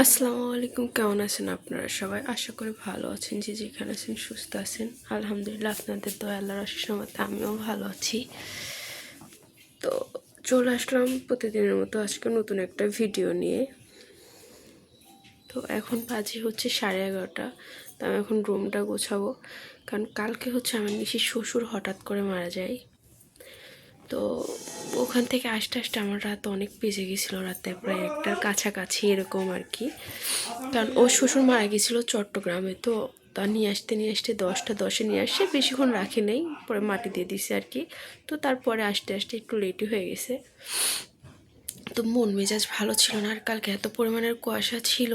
আসসালামু আলাইকুম, কেমন আছেন আপনারা সবাই? আশা করি ভালো আছেন, যে যেখানে আছেন সুস্থ আছেন। আলহামদুলিল্লাহ, আপনাদের দয়া, আল্লাহর মতে আমিও ভালো আছি। তো চলে আসলাম প্রতিদিনের মতো আজকে নতুন একটা ভিডিও নিয়ে। তো এখন বাজে হচ্ছে সাড়ে এগারোটা, তো আমি এখন রুমটা গোছাবো। কারণ কালকে হচ্ছে আমার নিশির শ্বশুর হঠাৎ করে মারা যায়। তো ওখান থেকে আসতে আসতে আমার রাত অনেক বেজে গেছিল, রাতে প্রায় একটার কাছাকাছি এরকম আর কি। কারণ ও শ্বশুর মারা গেছিল চট্টগ্রামে, তো তা নিয়ে আসতে নিয়ে আসতে দশটা, দশে নিয়ে আসছে বেশিক্ষণ রাখি নেই, পরে মাটি দিয়ে দিছে আর কি। তো তারপরে আসতে আসতে একটু লেটই হয়ে গেছে। তো মন মেজাজ ভালো ছিল না আর কালকে এত পরিমাণের কুয়াশা ছিল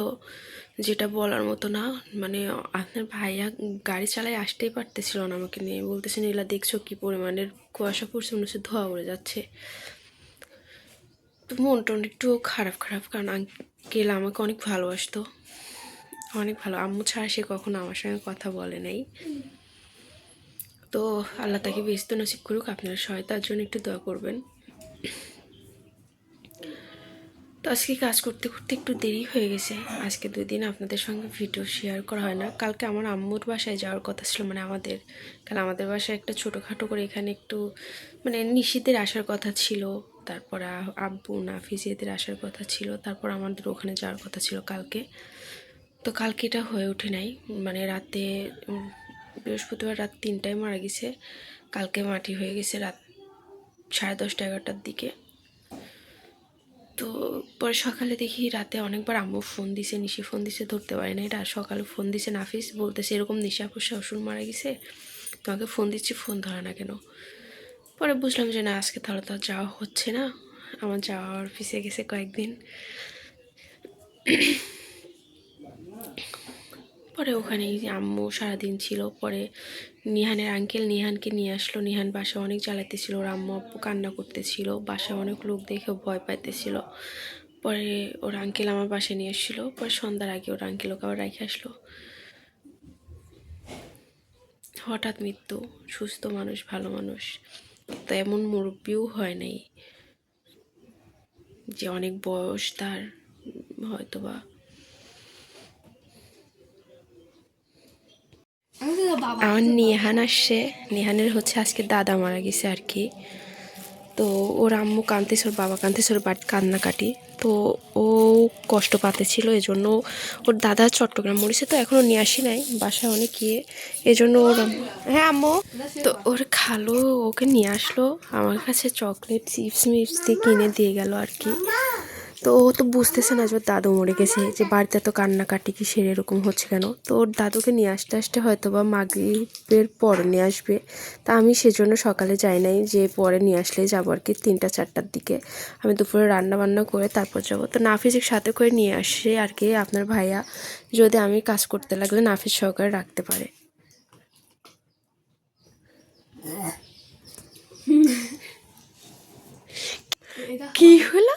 যেটা বলার মতো না। মানে আপনার ভাইয়া গাড়ি চালায় আসতেই পারতেছিল না আমাকে নিয়ে। বলতেছে, নীলা, দেখছ কি পরিমাণের কুয়াশা পড়ছে? মনে হচ্ছে ধোয়া উড়ে যাচ্ছে। তো মন টন একটু খারাপ খারাপ। কারণ আঙ্কেল আমাকে অনেক ভালোবাসতো। অনেক ভালো। আম্মু ছাড়া সে কখনো আমার সঙ্গে কথা বলে নাই। তো আল্লাহ তাকে ব্যস্ত নসিব করুক। আপনারা সবাই তার জন্য একটু দোয়া করবেন। তো আজকে কাজ করতে করতে একটু দেরি হয়ে গেছে। আজকে দুই দিন আপনাদের সঙ্গে ভিডিও শেয়ার করা হয় না। কালকে আমার আম্মুর বাসায় যাওয়ার কথা ছিল মানে আমাদের। কারণ আমাদের বাসায় একটা ছোটোখাটো করে এখানে একটু মানে নিশীতের আসার কথা ছিল। তারপর আব্বু নাফিজিয়াদের আসার কথা ছিল। তারপর আমাদের ওখানে যাওয়ার কথা ছিল কালকে। তো কালকে এটা হয়ে ওঠে নাই। মানে রাতে বৃহস্পতিবার রাত তিনটায় মারা গেছে। কালকে মাটি হয়ে গেছে রাত সাড়ে দশটা এগারোটার দিকে। তো পরে সকালে দেখি রাতে অনেকবার আম্মু ফোন দিছে, নিশি ফোন দিছে, ধরতে পারি না এটা সকালে ফোন দিছে নাফিস, বলতেছে এরকম নিশা পুষা শ্বশুর মারা গেছে, তোমাকে ফোন দিচ্ছি ফোন ধরে না কেন? পরে বুঝলাম যে না, আজকে তাহলে তো যাওয়া হচ্ছে না। আমার যাওয়ার অফিসে গেছে কয়েকদিন। পরে ওখানেই আম্মু সারাদিন ছিল, পরে নিহানের আঙ্কেল নিহানকে নিয়ে আসলো। নিহান বাসায় অনেক জ্বালাইতেছিল, ওর আম্মু আব্বু কান্না করতেছিল, বাসায় অনেক লোক দেখে ভয় পাইতেছিল। পরে ওর আঙ্কেল আমার বাসায় নিয়ে এসেছিল পরে সন্ধ্যার আগে ওর আঙ্কেল ওকে আবার রেখে আসলো। হঠাৎ মৃত্যু, সুস্থ মানুষ, ভালো মানুষ, তো এমন মুরব্বীও হয় নাই যে অনেক বয়স তার হয়তো আমার নিহান আসছে। নিহানের হচ্ছে আজকে দাদা মারা গেছে আর কি। তো ওর আম্মু কাঁদতেছে ওর বাবা কাঁদতেছে ওর বাট কান্নাকাটি। তো ও কষ্ট পাতে ছিল এজন্য ওর দাদা চট্টগ্রাম মরেছে তো এখনও নিয়ে আসি নাই বাসায় অনেক গিয়ে এজন্য ওর হ্যাঁ আম্মু? তো ওর খালো ওকে নিয়ে আসলো আমার কাছে চকলেট চিপস মিপস দিয়ে কিনে দিয়ে গেল আর কি। তো ও তো বুঝতেছে না যে ওর দাদু মরে গেছে যে বাড়িতে এত কান্নাকাটি কি সেরে এরকম হচ্ছে কেন? তো ওর দাদুকে নিয়ে আসতে আসতে হয়তো বা মাগরীবের পরে নিয়ে আসবে। তা আমি সেজন্য সকালে যাই নাই যে পরে নিয়ে আসলে যাব আর কি তিনটা চারটার দিকে। আমি দুপুরে রান্না বান্না করে তারপর যাব। তো নাফিজের সাথে করে নিয়ে আসে আর কি আপনার ভাইয়া যদি আমি কাজ করতে লাগলে নাফিজ সহকারে রাখতে পারে। কি হলো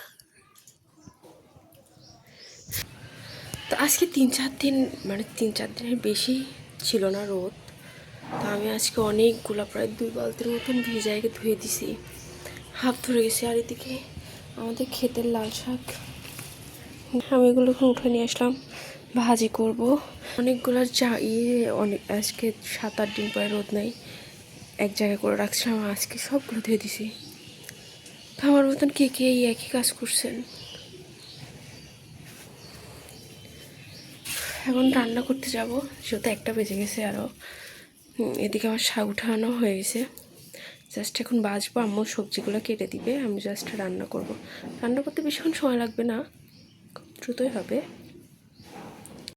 তো আজকে তিন চার দিন মানে তিন চার দিনের বেশি ছিল না রোদ। তো আমি আজকে অনেকগুলো প্রায় দুই বালতির মতন ভিজাইকে ধুয়ে দিছি। হাফ ধরে গেছে আর এদিকে আমাদের ক্ষেতের লাল শাক। আমি এগুলো উঠে নিয়ে আসলাম, ভাজি করব। অনেকগুলো চা ইয়ে অনেক, আজকে সাত আট দিন পরে রোদ নেই। এক জায়গায় করে রাখছিলাম, আজকে সবগুলো ধুয়ে দিছি। আমার মতন কে কে এই একই কাজ করছেন? এখন রান্না করতে যাব। যেহেতু একটা বেজে গেছে আরও এদিকে আমার শাক উঠানো হয়ে গেছে। জাস্ট এখন বাজবো, আম্মু সবজিগুলো কেটে দিবে, আমি জাস্ট রান্না করব। রান্না করতে ভীষণ সময় লাগবে না, খুব দ্রুতই হবে।